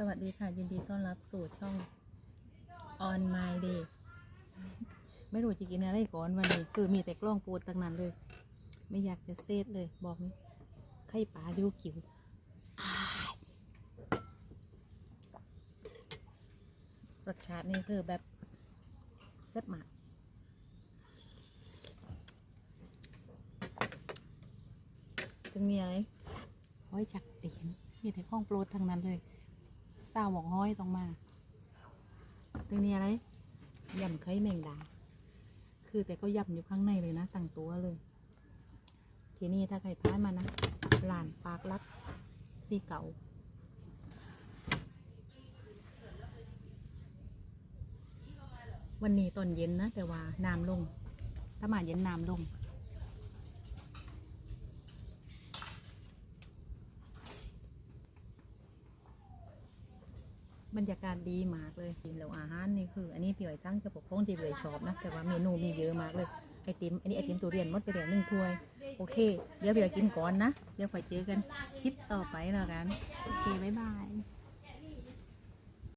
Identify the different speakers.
Speaker 1: สวัสดีค่ะยินดีต้อนรับสู่ช่อง On My Day ไม่รู้จะกินอะไรก่อนวันนี้ คือมีแต่กล้องปูดตั้งนั้นเลย ไม่อยากจะเซตเลย บอกนี้ไข่ปลาดิวกิวอ้ายรสชาตินี่คือแบบแซ่บมากจะมีอะไรห้อยจักตีนมีแต่ข้องโปรดทั้งนั้นเลย เศร้าหมองห้อยต้องมาตรงนี้อะไรยำไข่แมงดา คือแต่ก็ยำอยู่ข้างในเลยนะตั้งตัวเลย ทีนี้ถ้าใครพลาดมานะหลานปากลัดซีเก่าวันนี้ตอนเย็นนะ แต่ว่าน้ำลง ถ้ามาเย็นน้ำลง บรรยากาศดีมากเลยกินแล้วอาหารนี่คือ อันนี้พี่อ้อยสั่งจะปกป้องที่พี่อ๋อยชอบนะ แต่ว่าเมนูมีเยอะมากเลย ไอติม อันนี้ไอติมตุเรียนหมดไปแล้วหนึ่งถ้วย โอเค เดี๋ยวพี่อ้อยกินก่อนนะ เดี๋ยวค่อยเจอกันคลิปต่อไปแล้วกัน โอเค บ๊ายบาย